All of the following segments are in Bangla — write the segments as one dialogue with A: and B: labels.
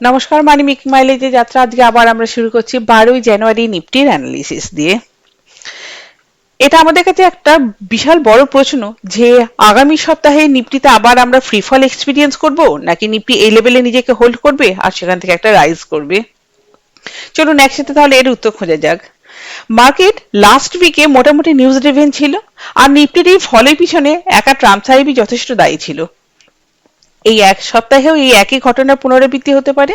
A: নমস্কার মানি মিক মাইলেজে যাত্রা। আজকে আবার আমরা শুরু করছি বারোই জানুয়ারি নিফটির অ্যানালিসিস দিয়ে। এটা আমাদের কাছে একটা বিশাল বড় প্রশ্ন যে, আগামী সপ্তাহে নিফটিতে আবার আমরা ফ্রি ফল এক্সপিরিয়েন্স করব, নাকি নিফটি এই লেভেলে নিজেকে হোল্ড করবে আর সেখান থেকে একটা রাইজ করবে? চলুন একসাথে তাহলে এর উত্তর খোঁজা যাক। মার্কেট লাস্ট উইকে মোটামুটি নিউজ ড্রিভেন ছিল, আর নিফটির এই ফলের পিছনে একা ট্রাম্প সাহেবই যথেষ্ট দায়ী ছিল। এই এক সপ্তাহেও এই একই ঘটনার পুনরাবৃত্তি হতে পারে?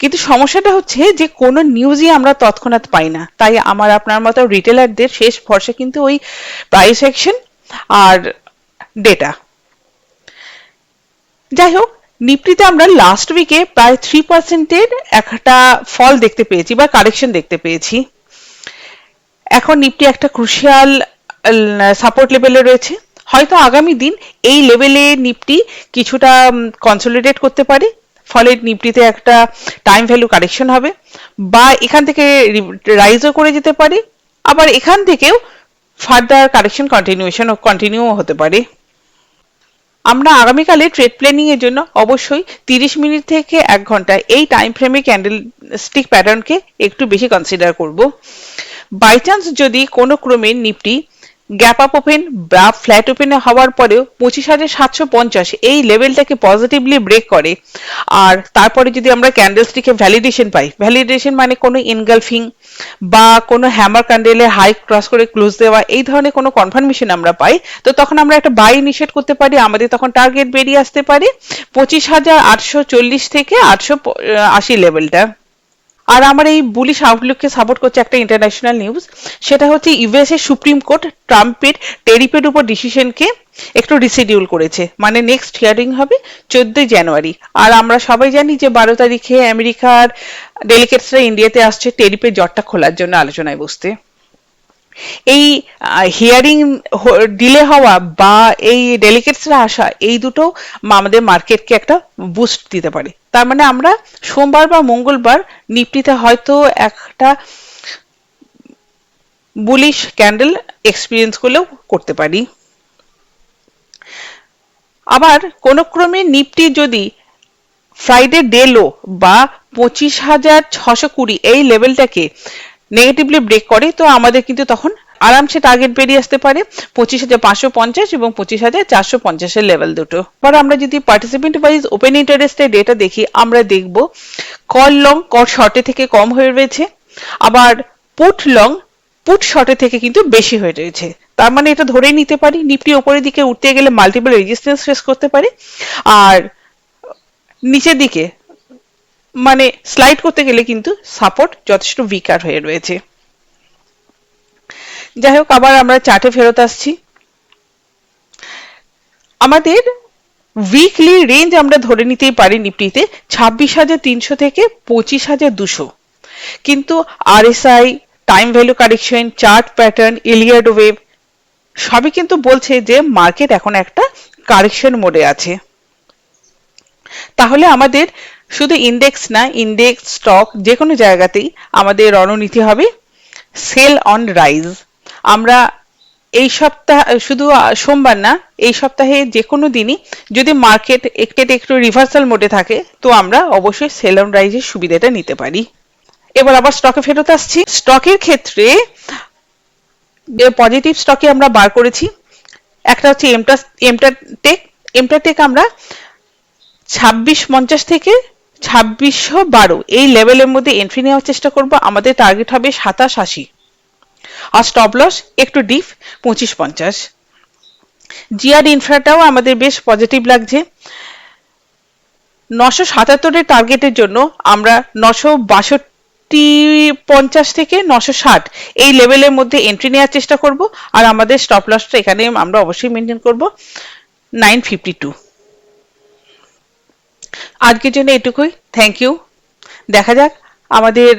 A: কিন্তু সমস্যাটা হচ্ছে যে কোনো নিউজই আমরা তৎক্ষণাৎ পাই না। তাই আমার আপনার মতো রিটেলারদের শেষ ভরসা কিন্তু ওই প্রাইস অ্যাকশন আর ডেটা যাই হোক নিফটিতে আমরা লাস্ট উইকে প্রায় থ্রি পার্সেন্টের একটা ফল দেখতে পেয়েছি বা কারেকশন দেখতে পেয়েছি। এখন নিফটি একটা ক্রুশিয়াল সাপোর্ট লেভেলে রয়েছে। হয়তো আগামী দিন এই লেভেলে নিফটি কিছুটা কনসলিডেট করতে পারে, ফলে নিফটিতে একটা টাইম ভ্যালু কারেকশন হবে, বা এখান থেকে রাইজও করে যেতে পারে, আবার এখান থেকেও ফার্দার কারেকশন কন্টিনিউশন কন্টিনিউ হতে পারে। আমরা আগামীকালে ট্রেড প্ল্যানিং এর জন্য অবশ্যই 30 মিনিট থেকে এক ঘণ্টা এই টাইম ফ্রেমে ক্যান্ডেল স্টিক প্যাটার্নকে একটু বেশি কনসিডার করব। বাই চান্স যদি কোনো ক্রমে নিফটি গ্যাপ আপ ওপেন বা ফ্ল্যাট ওপেনে হওয়ার পরেও পঁচিশ হাজার সাতশো পঞ্চাশ এই লেভেলটাকে পজিটিভলি ব্রেক করে। আর তারপরে যদি আমরা ক্যান্ডেলস্টিকে ভ্যালিডেশন পাই ভ্যালিডেশন মানে কোনো ইনগালফিং বা কোনো হ্যামার ক্যান্ডেলে হাই ক্রস করে ক্লোজ দেওয়া, এই ধরনের কোনো কনফার্মেশন আমরা পাই, তো তখন আমরা একটা বাই নিষেধ করতে পারি, আমাদের তখন টার্গেট বেরিয়ে আসতে পারে পঁচিশ হাজার আটশো চল্লিশ থেকে আটশো আশি লেভেলটা আর আমার এই বুলিশ আউটলুককে সাপোর্ট করছে একটা ইন্টারন্যাশনাল নিউজ সেটা হচ্ছে ইউএসএ সুপ্রিম কোর্ট ট্রাম্পের টেরিপের উপর ডিসিশনকে একটু রিসিডিউল করেছে। মানে নেক্সট হিয়ারিং হবে চোদ্দই জানুয়ারি। আর আমরা সবাই জানি যে বারো তারিখে আমেরিকার ডেলিগেটসরা ইন্ডিয়াতে আসছে টেরিপের জটটা খোলার জন্য আলোচনায় বসতে। এই হিয়ারিং ডিলে হওয়া বা এই ডেলিগেটসরা আসা, এই দুটো আমাদের মার্কেটকে একটা বুস্ট দিতে পারে। তার মানে আমরা সোমবার বা মঙ্গলবার নিফটিতে হয়তো একটা বুলিশ ক্যান্ডেল এক্সপিরিয়েন্স করলেও করতে পারি। আবার কোন ক্রমে নিফটি যদি ফ্রাইডে ডে লো বা পঁচিশ হাজার ছশো কুড়ি এই লেভেলটাকে নেগেটিভলি ব্রেক করে, তো আমাদের কিন্তু তখন আরামসে টার্গেট বেরিয়ে আসতে পারে। পঁচিশ হাজার পাঁচশো পঞ্চাশ এবং পঁচিশ হাজার চারশো পঞ্চাশের লেভেল দুটো। এবার আমরা যদি পার্টিসিপেন্ট ওয়াইজ ওপেন ইন্টারেস্টের ডেটা দেখি, আমরা দেখব কল লং কল শর্টে থেকে কম হয়ে রয়েছে। আবার পুট লং পুট শর্টে থেকে কিন্তু বেশি হয়ে রয়েছে। তার মানে এটা ধরে নিতে পারি নিফটি ওপরের দিকে উঠতে গেলে মাল্টিপল রেজিস্ট্যান্স ফেস করতে পারে। আর নিচের দিকে মানে স্লাইড করতে গেলে কিন্তু সাপোর্ট যথেষ্ট উইকার হয়ে রয়েছে। যাই হোক আবার আমরা চার্টে ফেরত আসছি। আমাদের উইকলি রেঞ্জ আমরা ধরে নিতেই পারি নিফটিতে ছাব্বিশ হাজার তিনশো থেকে পঁচিশ হাজার দুশো। কিন্তু RSI time value correction chart pattern Elliott wave সবই কিন্তু বলছে যে মার্কেট এখন একটা কারেকশন মোডে আছে। তাহলে আমাদের শুধু ইন্ডেক্স না ইন্ডেক্স স্টক যে কোনো জায়গাতেই আমাদের রণনীতি হবে সেল অন রাইজ আমরা এই সপ্তাহ, শুধু সোমবার না, এই সপ্তাহে যে কোনো দিনই যদি মার্কেট একটু একটু রিভার্সাল মোডে থাকে, তো আমরা অবশ্যই সেল অন রাইজের সুবিধাটা নিতে পারি। এবার আবার স্টকে ফেরত আসছি। স্টকের ক্ষেত্রে পজিটিভ স্টকে আমরা বার করেছি, একটা হচ্ছে এমটা এমটা টেক এমটা টেক আমরা ছাব্বিশ, পঞ্চাশ থেকে ছাব্বিশশো বারো, এই লেভেলের মধ্যে এন্ট্রি নেওয়ার চেষ্টা করব। আমাদের টার্গেট হবে সাতাশ আশি। আর স্টপ লস একটু ডিপ পঁচিশ পঞ্চাশ। জিআর ইনফ্রাটাও আমাদের বেশ পজিটিভ লাগছে। নশো সাতাত্তরের টার্গেটের জন্য আমরা নশো বাষট্টি পঞ্চাশ থেকে নশো ষাট, এই লেভেলের মধ্যে এন্ট্রি নেওয়ার চেষ্টা করব। আর আমাদের স্টপ লসটা এখানে আমরা অবশ্যই মেনটেন করব। নাইন ফিফটি টু আজকের জন্য এটুকুই। থ্যাংক ইউ দেখা যাক আমাদের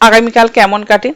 A: আগামীকাল কেমন কাটে।